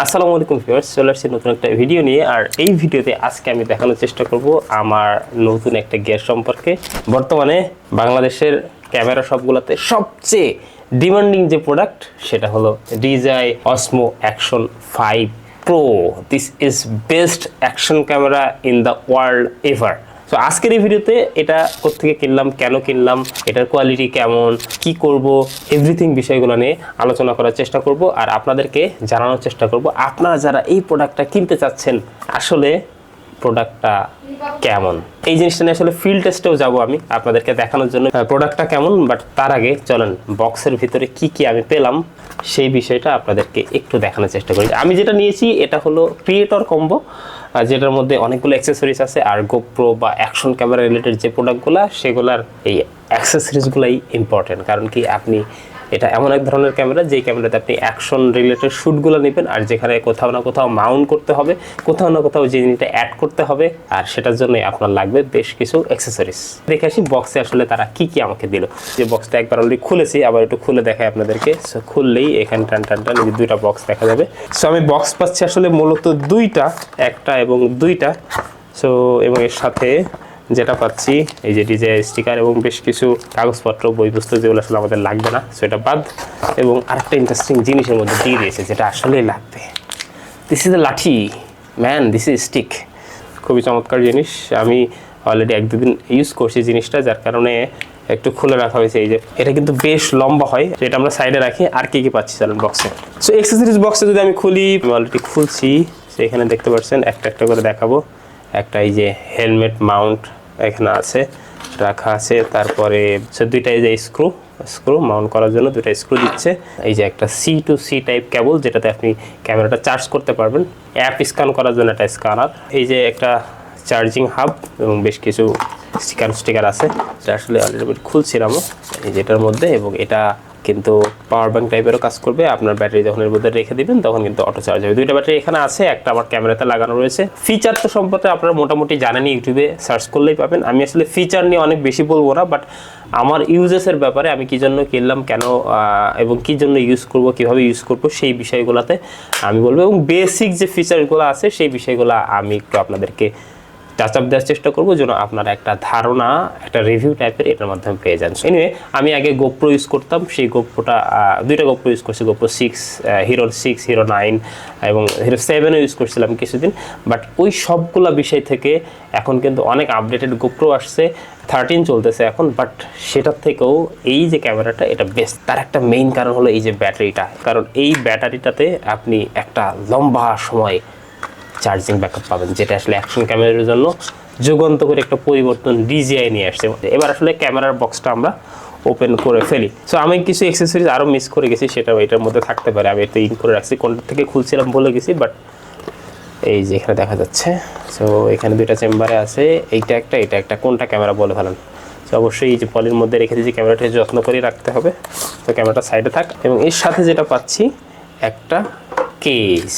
আসসালামু আলাইকুম ভিউয়ার্স, চলে আসছি নতুন একটা ভিডিও নিয়ে। আর এই ভিডিওতে আজকে আমি দেখানোর চেষ্টা করব আমার নতুন একটা গিয়ার সম্পর্কে। বর্তমানে বাংলাদেশের ক্যামেরা সবগুলোতে সবচেয়ে ডিমান্ডিং যে প্রোডাক্ট সেটা হলো DJI Osmo Action five Pro this is best action camera in the world ever তো আজকের এই ভিডিওতে এটা কোথেকে কিনলাম, কেন কিনলাম, এটার কোয়ালিটি কেমন, কি করব এভরিথিং বিষয়গুলো নিয়ে আলোচনা করার চেষ্টা করব আর আপনাদেরকে জানানোর চেষ্টা করব, আপনারা যারা এই প্রোডাক্টটা কিনতে চাচ্ছেন, আসলে প্রোডাক্টটা কেমন? এই জিনিসটা নিয়ে আসলে ফিল্ড টেস্টেও যাব আমি, আপনাদেরকে দেখানোর জন্য। প্রোডাক্টটা কেমন বাট তার আগে চলেন বক্সের ভিতরে কি কি আমি পেলাম, সেই বিষয়টা আপনাদেরকে একটু দেখানোর চেষ্টা করি। আমি যেটা নিয়েছি, এটা হলো ক্রিয়েটর কম্বো যেটার মধ্যে অনেকগুলো অ্যাক্সেসরিজ আছে, আর গোপ্রো বা অ্যাকশন ক্যামেরা রিলেটেড যে প্রোডাক্টগুলো সেগুলার এই অ্যাক্সেসরিজগুলাই ইম্পর্টেন্ট কারণ কি আপনি এটা এমন এক ধরনের ক্যামেরা, যেই ক্যামেরাতে আপনি অ্যাকশন রিলেটেড শ্যুটগুলো নেবেন, আর যেখানে কোথাও না কোথাও মাউন্ট করতে হবে, কোথাও না কোথাও যে জিনিসটা অ্যাড করতে হবে, আর সেটার জন্যই আপনার লাগবে বেশ কিছু অ্যাক্সেসরিজ দেখে আসি বক্সে আসলে তারা কি কি আমাকে দিল। যে বক্সটা একবার অলরেডি খুলেছি, আবার একটু খুলে দেখাই আপনাদেরকে। সো খুললেই এখানে টান টান টান দুইটা বক্স দেখা যাবে। সো আমি বক্স পাচ্ছি আসলে মূলত দুইটা, একটা এবং দুইটা। সো এবং এর সাথে যেটা পাচ্ছি, এই যে ডিজে স্টিকার এবং বেশ কিছু কাগজপত্র বই পুস্তক যেগুলো আসলে আমাদের লাগবে না, সেটা বাদ। এবং আরেকটা ইন্টারেস্টিং জিনিসের মধ্যে দিয়ে দিয়েছে, যেটা আসলেই লাগবে। দিস ইজ দ্য লাঠি ম্যান দিস ইজ স্টিক খুবই চমৎকার জিনিস। আমি অলরেডি এক দুদিন ইউজ করছি জিনিসটা, যার কারণে একটু খুলে রাখা হয়েছে। এই যে, এটা কিন্তু বেশ লম্বা হয়। তো এটা আমরা সাইডে রাখি। আর কি কি পাচ্ছি চলেন বক্সে সো এক্সেসরিজ বক্সে যদি আমি খুলি অলরেডি খুলছি। সেখানে দেখতে পাচ্ছেন, একটা একটা করে দেখাবো। একটা এই যে হেলমেট মাউন্ট এখানে আছে, রাখা আছে। তারপরে দুইটা এই যে স্ক্রু স্ক্রু মাউন্ট করার জন্য দুইটা স্ক্রু দিচ্ছে। এই যে একটা C to C type cable, যেটাতে আপনি ক্যামেরাটা চার্জ করতে পারবেন। অ্যাপ স্ক্যান করার জন্য একটা স্ক্যানার। এই যে একটা চার্জিং হাব এবং বেশ কিছু স্টিকার স্টিকার আছে। এটা আসলে অলরেডি খুলছিলামও। এই যেটার মধ্যে এবং এটা কিন্তু পাওয়ার ব্যাঙ্ক টাইপেরও কাজ করবে, আপনার ব্যাটারি যখন এর মধ্যে রেখে দিবেন, তখন কিন্তু অটো চার্জ হবে। দুইটা ব্যাটারি এখানে আছে, একটা আমার ক্যামেরাতে লাগানো রয়েছে। ফিচার তো সম্পর্কে আপনারা মোটামুটি জানেন ইউটিউবে সার্চ করলেই পাবেন। আমি আসলে ফিচার নিয়ে অনেক বেশি বলব না বাট আমার ইউজেসের ব্যাপারে আমি কি জন্য কিনলাম, কেন এবং কি জন্য ইউজ করব, কীভাবে ইউজ করব, সেই বিষয়গুলোতে আমি বলব। এবং বেসিক যে ফিচারগুলো আছে, সেই বিষয়গুলো আমি একটু আপনাদেরকে টাচ আপ দেওয়ার চেষ্টা করব যেন আপনারা একটা ধারণা, একটা রিভিউ টাইপের এটার মাধ্যমে পেয়ে যান। এনিওয়ে আমি আগে গোপ্রো ইউজ করতাম, সেই গোপ্রোটা দুইটা গোপ্রো ইউজ করছি GoPro six Hero six Hero nine এবং হিরো সেভেনও ইউজ করছিলাম কিছুদিন। বাট ওই সবগুলা বিষয় থেকে এখন কিন্তু অনেক আপডেটেড গোপ্রো আসছে থার্টিন চলতেছে এখন বাট সেটার থেকেও এই যে ক্যামেরাটা এটা বেস্ট তার একটা মেইন কারণ হলো এই যে ব্যাটারিটা। কারণ এই ব্যাটারিটাতে আপনি একটা লম্বা সময় চার্জিং ব্যাকআপ পাবেন, যেটা আসলে অ্যাকশন ক্যামেরার জন্য যুগান্তকারী একটা পরিবর্তন ডিজিআই নিয়ে আসছে। এবার আসলে ক্যামেরার বক্সটা আমরা ওপেন করে ফেলি। সো আমি কিছু এক্সেসরিজ আরও মিস করে গেছি, সেটা এটার মধ্যে থাকতে পারে। আমি এটা ইন করে রাখছি কোনটা থেকে খুলছিলাম বলে গেছি বাট এই যে এখানে দেখা যাচ্ছে। সো এখানে দুইটা চেম্বারে আছে, এইটা একটা, এটা একটা, কোনটা ক্যামেরা বলে ফেলেন। তো অবশ্যই এই যে পলির মধ্যে রেখে দিয়েছি ক্যামেরাটা যত্ন করে রাখতে হবে। তো ক্যামেরাটা সাইডে থাক, এবং এর সাথে যেটা পাচ্ছি, একটা কেস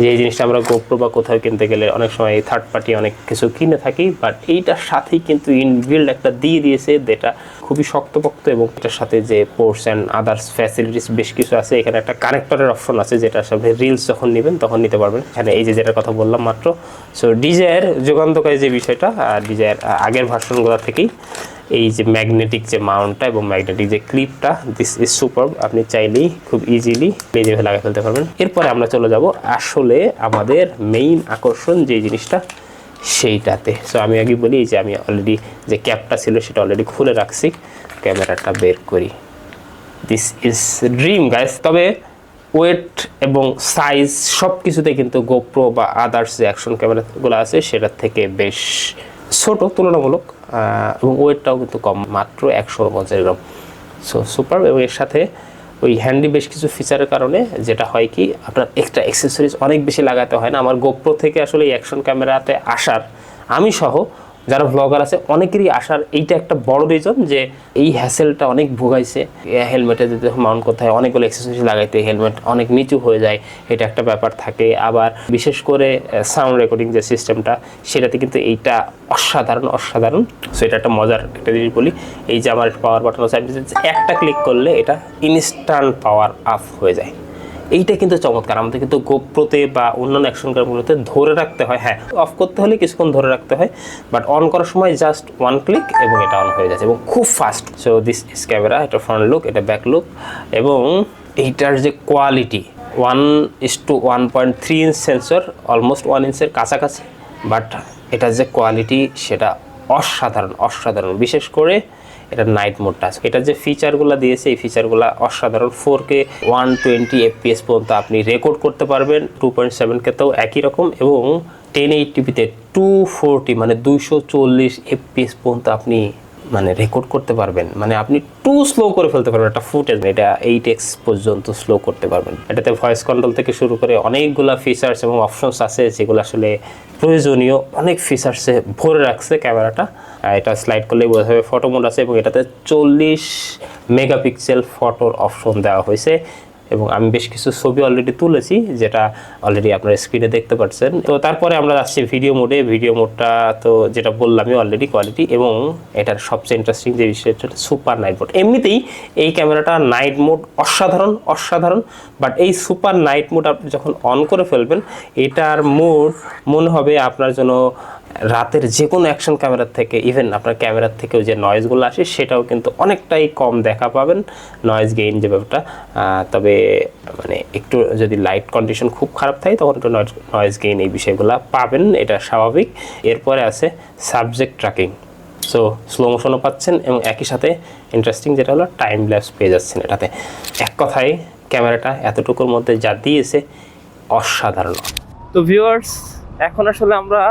যে এই জিনিসটা আমরা গোপ্রো বা কোথাও কিনতে গেলে অনেক সময় থার্ড পার্টি অনেক কিছু কিনে থাকি বাট এইটার সাথেই কিন্তু ইনবিল্ড একটা দিয়ে দিয়েছে যেটা খুবই শক্তপোক্ত এবং এটার সাথে যে পোর্টস অ্যান্ড আদার্স ফ্যাসিলিটিস বেশ কিছু আছে। এখানে একটা কানেক্টরের অপশন আছে যেটা সাথে রিলস যখন নেবেন তখন নিতে পারবেন। এখানে এই যে যেটার কথা বললাম মাত্র। সো ডিজায়ের যুগান্তকারী যে বিষয়টা, আর ডিজায়ের আগের ভার্সনগুলো থেকেই এই যে ম্যাগনেটিক যে মাউন্টটা এবং ম্যাগনেটিক যে ক্লিপটা দিস ইজ সুপার আপনি চাইলেই খুব ইজিলি নিজে লাগিয়ে ফেলতে পারবেন। এরপরে আমরা চলে যাব আসলে আমাদের মেইন আকর্ষণ যে জিনিসটা, সেইটাতে। সো আমি আগে বলি যে আমি অলরেডি যে ক্যাপটা ছিল সেটা অলরেডি খুলে রাখছি। ক্যামেরাটা বের করি। দিস ইজ ড্রিম গাইস তবে ওয়েট এবং সাইজ সব কিছুতে কিন্তু গোপ্রো বা আদার্স যে অ্যাকশন ক্যামেরাগুলো আছে সেটার থেকে বেশ ছোট, তুলনামূলক এবং ওয়েটটাও কিন্তু কম, মাত্র একশো পঞ্চাশ গ্রাম। সো সুপার এবং এর সাথে ওই হ্যান্ডি বেশ কিছু ফিচারের কারণে যেটা হয় কি, আপনার এক্সট্রা অ্যাক্সেসরিজ অনেক বেশি লাগাতে হয় না। আমার গোপ্রো থেকে আসলে এই অ্যাকশন ক্যামেরাতে আসার, আমি সহ যারা ভ্লগার আছে, অনেকেরই আসার এইটা একটা বড় রিজন যে এই হ্যাসেলটা অনেক ভোগাইছে। হেলমেটে যদি মাউন্ট করতে হয়, অনেকগুলো এক্সারসাইজ লাগাইতে হেলমেট অনেক নিচু হয়ে যায়, এটা একটা ব্যাপার থাকে। আবার বিশেষ করে সাউন্ড রেকর্ডিং যে সিস্টেমটা সেটাতে কিন্তু এইটা অসাধারণ অসাধারণ। সো এটা একটা মজার একটা জিনিস বলি। এই যে আমার পাওয়ার বাটন আছে একটা ক্লিক করলে, এটা ইনস্ট্যান্ট পাওয়ার আপ হয়ে যায়। এইটা কিন্তু চমৎকার। আমাদের কিন্তু গোপ্রোতে বা অন্যান্য অ্যাকশন ক্যামেরাগুলোতে ধরে রাখতে হয়। হ্যাঁ অফ করতে হলে কিছুক্ষণ ধরে রাখতে হয় বাট অন করার সময় জাস্ট ওয়ান ক্লিক এবং এটা অন হয়ে যাচ্ছে এবং খুব fast so this is camera এটা ফ্রন্ট লুক এটা ব্যাক লুক এবং এইটার যে quality one is to one point three inch sensor almost one ইঞ্চের কাছাকাছি বাট এটার যে কোয়ালিটি সেটা অসাধারণ অসাধারণ। বিশেষ করে এটা নাইট মোডটা আছে। এটা যে ফিচারগুলো দিয়েছে, এই ফিচারগুলো অসাধারণ। Four K one twenty FPS পর্যন্ত আপনি রেকর্ড করতে পারবেন। টু পয়েন্ট সেভেন কেতেও একই রকম এবং টেন এইট টিভিতে টু ফোরটি মানে দুইশো চল্লিশ এফপিএস পর্যন্ত আপনি মানে রেকর্ড করতে পারবেন। মানে আপনি টু স্লো করে ফেলতে পারবেন একটা ফুটেজ এটা এইট এক্স পর্যন্ত স্লো করতে পারবেন। এটাতে ভয়েস কন্ট্রোল থেকে শুরু করে অনেকগুলা ফিচার্স এবং অপশনস আছে, যেগুলো আসলে প্রয়োজনীয়। অনেক ফিচার্সে ভরে রাখছে ক্যামেরাটা। এটা স্লাইড করলেই বোঝা যাবে ফটো মোড আছে এবং এটাতে চল্লিশ মেগাপিক্সেল ফটোর অপশন দেওয়া হয়েছে এবং আমি বেশ কিছু ছবি অলরেডি তুলেছি, যেটা অলরেডি আপনার স্ক্রিনে দেখতে পাচ্ছেন। তো তারপরে আমরা আসছি ভিডিও মোডে ভিডিও মোডটা তো যেটা বললামই অলরেডি কোয়ালিটি এবং এটার সবচেয়ে ইন্টারেস্টিং যে বিষয়টা হচ্ছে সুপার নাইট মোড এমনিতেই এই ক্যামেরাটা নাইট মোড অসাধারণ অসাধারণ বাট এই সুপার নাইট মোড আপনি যখন অন করে ফেলবেন, এটার মোড মনে হবে আপনার জন্য রাতের যে কোনো অ্যাকশন ক্যামেরার থেকে ইভেন আপনার ক্যামেরার থেকেও যে নয়েজগুলো আসে, সেটাও কিন্তু অনেকটাই কম দেখা পাবেন নয়েজ গেইন যে ব্যাপারটা। তবে মানে একটু যদি লাইট কন্ডিশন খুব খারাপ থাকে, তখন একটু নয়েজ গেইন এই বিষয়গুলো পাবেন, এটা স্বাভাবিক। এরপরে আছে সাবজেক্ট ট্র্যাকিং সো স্লো মোশনও পাচ্ছেন এবং একই সাথে ইন্টারেস্টিং যেটা হলো টাইম ল্যাপস পেয়ে যাচ্ছেন এটাতে। এক কথায় ক্যামেরাটা এতটুকুর মধ্যে যা দিয়েছে, অসাধারণ। তো ভিউয়ার্স এখন আসলে আমরা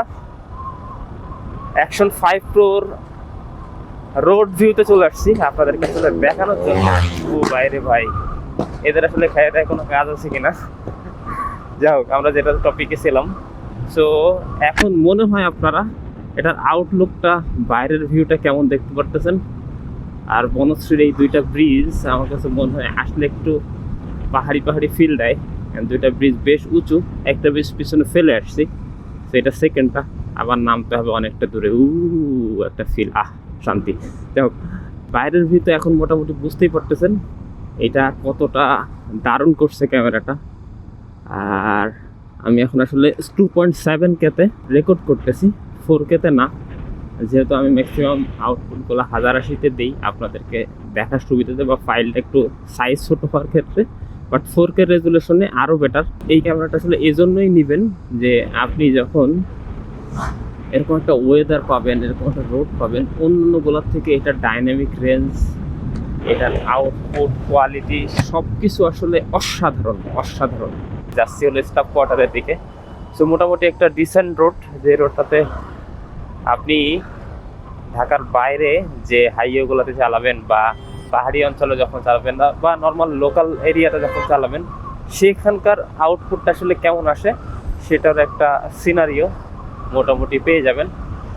অ্যাকশন ফাইভ প্রোর রোড ভিউতে চলে আসছি। আপনাদেরকে আসলে দেখানোর জন্য ও বাইরে ভাই। এদের আসলে খাইয়ে দেয় কোনো কাজ আছে কিনা? যাই হোক আমরা যেটা টপিকে ছিলাম। সো এখন মনে হয় আপনারা এটার আউটলুকটা বাইরের ভিউটা কেমন দেখতে পারতেছেন? আর বনশ্রীর এই দুইটা ব্রিজ আমার কাছে মনে হয় আসলে একটু পাহাড়ি পাহাড়ি ফিল দেয়। দুইটা ব্রিজ বেশ উঁচু একটা ব্রিজ পিছনে ফেলে আসছি। তো এটা সেকেন্ডটা আবার নামতে হবে অনেকটা দূরে। উ একটা ফিল আহ, শান্তি। হোক বাইরের ভিউ তো এখন মোটামুটি বুঝতেই পারতেছেন এটা কতটা দারুণ করছে ক্যামেরাটা। আর আমি এখন আসলে টু পয়েন্ট সেভেন কেতে রেকর্ড করতেছি ফোর কেতে না। যেহেতু আমি ম্যাক্সিমাম আউটপুটগুলো হাজার আশিতে দিই, আপনাদেরকে দেখার সুবিধাতে বা ফাইলটা একটু সাইজ ছোটো হওয়ার ক্ষেত্রে বাট ফোর কে রেজুলেশনে আরও বেটার এই ক্যামেরাটা আসলে এজন্যই নেবেন যে আপনি যখন এরকম একটা ওয়েদার পাবেন, এরকম একটা রোড পাবেন, অন্যগুলোর থেকে এটা ডাইনামিক রেঞ্জ এটার আউটপুট কোয়ালিটি সব কিছু আসলে অসাধারণ অসাধারণ। যাচ্ছি হলো স্টাফ কোয়ার্টারের দিকে। সো মোটামুটি একটা ডিসেন্ট রোড যে রোডটাতে আপনি ঢাকার বাইরে যে হাইওয়েগুলোতে চালাবেন বা পাহাড়ি অঞ্চলে যখন চালাবেন বা নর্মাল লোকাল এরিয়াতে যখন চালাবেন, সেখানকার আউটপুটটা আসলে কেমন আসে, সেটার একটা সিনারিও মোটামুটি পেয়ে যাবেন।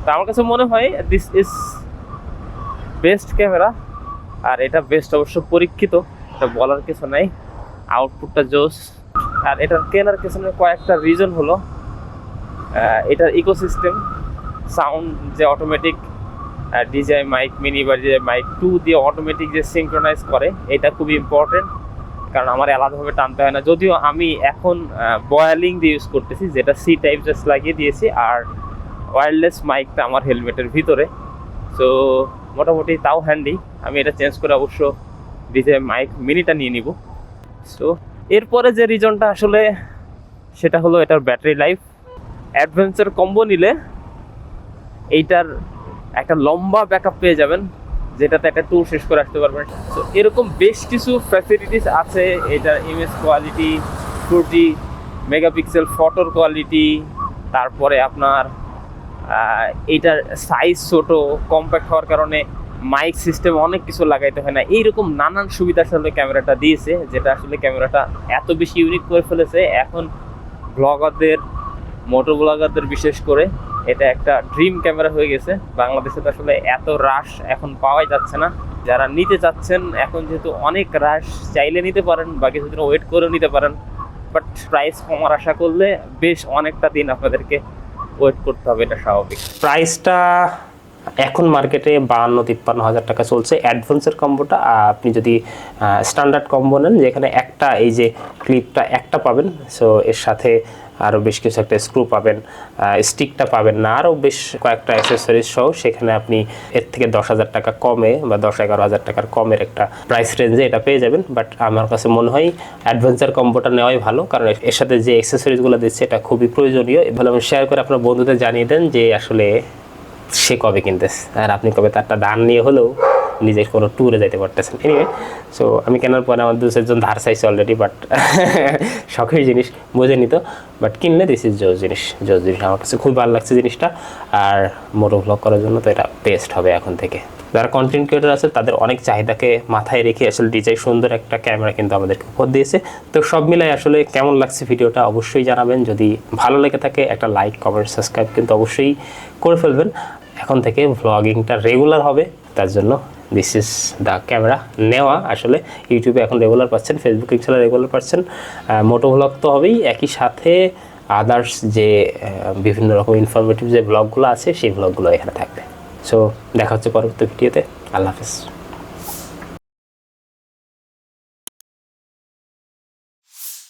তো আমার কাছে মনে হয় দিস ইজ বেস্ট ক্যামেরা আর এটা বেস্ট অবশ্য পরীক্ষিত এটা বলার কিছু নাই। আউটপুটটা জোস। আর এটার কেনার পেছনে কয়েকটা রিজন হলো। এটার ইকোসিস্টেম সাউন্ড যে অটোমেটিক ডিজাই মাইক মিনি বা ডিজাই মাইক টু দিয়ে অটোমেটিক যে সিঙ্ক্রোনাইজ করে, এটা খুবই ইম্পর্টেন্ট কারণ আমার আলাদাভাবে টানতে হয় না। যদিও আমি এখন বয়ালিং দিয়ে ইউজ করতেছি, যেটা সি টাইপ জাস্ট লাগিয়ে দিয়েছি, আর ওয়্যারলেস মাইকটা আমার হেলমেটের ভিতরে। সো মোটামুটি তাও হ্যান্ডি আমি এটা চেঞ্জ করে অবশ্য ডিজে মাইক মিনিটা নিয়ে নিব। সো এরপরে যে রিজনটা আসলে, সেটা হলো এটার ব্যাটারি লাইফ অ্যাডভেঞ্চার কম্বো নিলে, এইটার একটা লম্বা ব্যাকআপ পেয়ে যাবেন। যেটাতে একটা ট্যুর শেষ করে আসতে পারবেন। তো এরকম বেশ কিছু ফ্যাসিলিটিস আছে। এটার ইমেজ কোয়ালিটি ফোরটি মেগাপিক্সেল ফটোর কোয়ালিটি তারপরে আপনার এটার সাইজ ছোট কম্প্যাক্ট হওয়ার কারণে মাইক সিস্টেম অনেক কিছু লাগাইতে হয় না। এইরকম নানান সুবিধা আসলে ক্যামেরাটা দিয়েছে, যেটা আসলে ক্যামেরাটা এত বেশি ইউনিক করে ফেলেছে। এখন ব্লগারদের মোটো ব্লগারদের বিশেষ করে এটা একটা ড্রিম ক্যামেরা হয়ে গেছে। বাংলাদেশে তো আসলে এত রাশ এখন পাওয়াই যাচ্ছে না। যারা নিতে চাচ্ছেন, এখন যেহেতু অনেক রাশ চাইলে নিতে পারেন বা কিছুদিন ওয়েট করে নিতে পারেন। বাট প্রাইস কমার আশা করলে বেশ অনেকটা দিন আপনাদেরকে ওয়েট করতে হবে, এটা স্বাভাবিক। প্রাইসটা এখন মার্কেটে বাহান্ন, তিপ্পান্ন হাজার টাকা চলছে। অ্যাডভান্সের কম্বোটা আপনি যদি স্ট্যান্ডার্ড কম্বো নেন, যেখানে একটা, এই যে ক্লিপটা একটা পাবেন সো এর সাথে আরও বেশ কিছু একটা স্ক্রু পাবেন স্টিকটা পাবেন না। আরও বেশ কয়েকটা অ্যাসেসরিজ সহ সেখানে আপনি এর থেকে দশ হাজার টাকা কমে বা দশ এগারো হাজার টাকার কমের একটা প্রাইস রেঞ্জে এটা পেয়ে যাবেন। বাট আমার কাছে মনে হয় অ্যাডভেঞ্চার কম্বোটা নেওয়াই ভালো, কারণ এর- এর সাথে যে অ্যাক্সেসরিজগুলো দিচ্ছে এটা খুবই প্রয়োজনীয়। এভাবে আমি শেয়ার করে আপনার বন্ধুদের জানিয়ে দেন যে আসলে সে কবে কিনতেছে। আর আপনি কবে তারটা দান নিয়ে হলেও নিজের কোনো ট্যুরে যাইতে পারতেছেন। এনিওয়ে সো আমি কেনার পরে আমার দু চারজন ধার চাইছে অলরেডি বাট শখের জিনিস, বোঝে নিত। বাট কিনলে দিস ইজ জোস জিনিস জোস জিনিস। আমার কাছে খুব ভালো লাগছে জিনিসটা। আর মোটো ভ্লগ করার জন্য তো এটা বেস্ট হবে এখন থেকে। যারা কন্টেন্ট ক্রিয়েটার আছে, তাদের অনেক চাহিদাকে মাথায় রেখে আসলে ডিজাই সুন্দর একটা ক্যামেরা কিন্তু আমাদেরকে উপর দিয়েছে। তো সব মিলাই আসলে কেমন লাগছে ভিডিওটা অবশ্যই জানাবেন। যদি ভালো লেগে থাকে, একটা লাইক কমেন্ট সাবস্ক্রাইব কিন্তু অবশ্যই করে ফেলবেন। এখন থেকে ব্লগিংটা রেগুলার হবে। তার জন্য দিস ইজ দ্য ক্যামেরা নেওয়া। আসলে ইউটিউবে এখন রেগুলার পাচ্ছেন ফেসবুক ইনশাল্লাহ রেগুলার পাচ্ছেন। মোটো ভ্লগ তো হবেই। একই সাথে আদার্স যে বিভিন্ন রকম ইনফরমেটিভ যে ব্লগগুলো আছে, সেই ব্লগগুলো এখানে থাকবে। সো দেখা হচ্ছে পরবর্তী ভিডিওতে আল্লাহ হাফেজ।